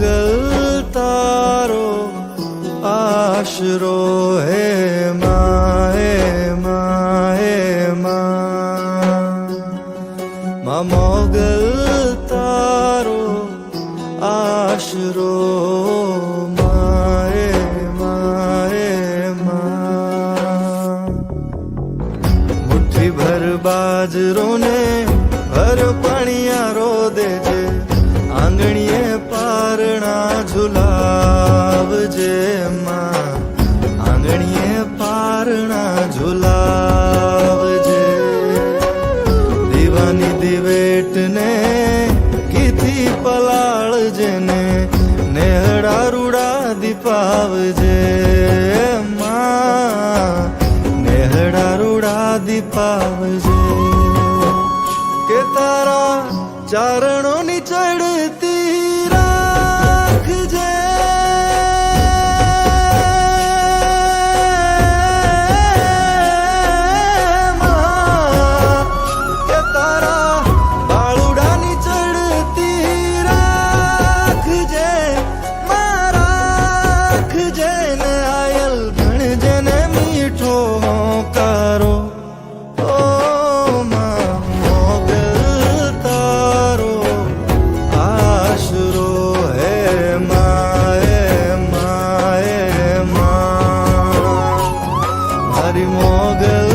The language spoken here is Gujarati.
પાગલ તારો આશરો હે માએ માએ મા મોગલ તારો આશરો માએ માએ મા મુઠ્ઠી ભર બાજરો ને ભર પણ દિવેટ ને કીથી પલાળજે ને? નેહડા રૂડા દીપાવજે. માં, નેહડા રૂડા દીપાવજે. કે તારા ચારણ ആരി മോകൾ